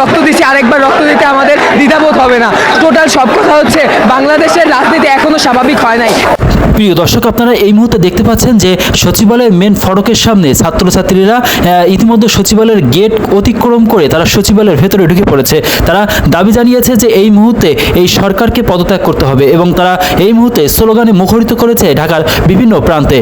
রক্ত দিচ্ছি আরেকবার রক্ত দিতে আমাদের দ্বিধাবোধ হবে না। টোটাল সব কথা হচ্ছে বাংলাদেশের রাজনীতি এখনও স্বাভাবিক হয় নাই। প্রিয় দর্শক আপনারা এই মুহূর্তে দেখতে পাচ্ছেন যে সচিবালয়ের মেন ফটকের সামনে ছাত্রছাত্রীরা ইতিমধ্যে সচিবালয়ের গেট অতিক্রম করে তারা সচিবালয়ের ভেতরে ঢুকে পড়েছে। তারা দাবি জানিয়েছে যে এই মুহূর্তে এই সরকারকে পদত্যাগ করতে হবে এবং তারা এই মুহূর্তে স্লোগানে মুখরিত করেছে ঢাকার বিভিন্ন প্রান্তে।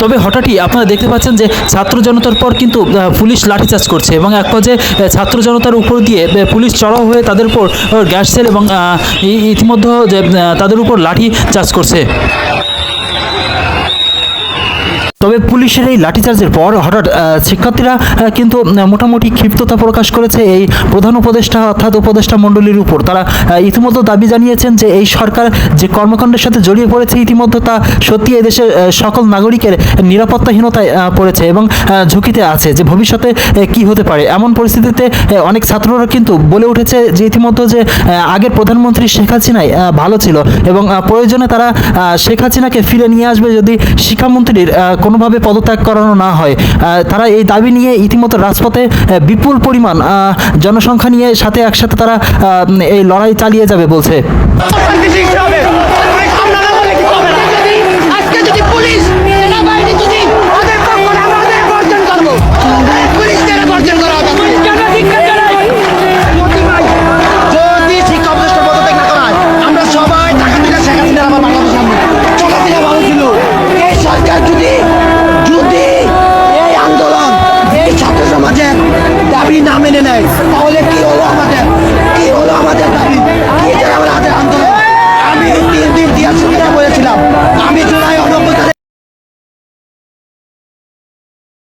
তবে হঠাৎই আপনারা দেখতে পাচ্ছেন যে ছাত্র জনতার পর কিন্তু পুলিশ লাঠিচার্জ করছে এবং এক পর্যায়ে ছাত্র জনতার উপর দিয়ে পুলিশ চড়াও হয়ে তাদের উপর গ্যাস সেল এবং ইতিমধ্যে তাদের উপর লাঠি চার্জ করছে। তবে পুলিশের এই লাঠিচার্জের পর হঠাৎ শিক্ষার্থীরা কিন্তু মোটামুটি ক্ষিপ্ততা প্রকাশ করেছে এই প্রধান উপদেষ্টা অর্থাৎ উপদেষ্টা মণ্ডলীর উপর। তারা ইতিমধ্যে দাবি জানিয়েছেন যে এই সরকার যে কর্মকাণ্ডের সাথে জড়িয়ে পড়েছে ইতিমধ্যে তা সত্যি দেশের সকল নাগরিকের নিরাপত্তাহীনতায় পড়েছে এবং ঝুঁকিতে আছে যে ভবিষ্যতে কি হতে পারে। এমন পরিস্থিতিতে অনেক ছাত্ররা কিন্তু বলে উঠেছে যে ইতিমধ্যে যে আগের প্রধানমন্ত্রী শেখ হাসিনাই ভালো ছিল এবং প্রয়োজনে তারা শেখ হাসিনাকে ফিরে নিয়ে আসবে যদি শিক্ষামন্ত্রীর আহ, কোনোভাবে পদত্যাগ করানো না হয়। তারা এই দাবি নিয়ে ইতিমধ্যে রাজপথে বিপুল পরিমাণ জনসংখ্যা নিয়ে সাথে একসাথে তারা এই লড়াই চালিয়ে যাবে বলছে। তাহলে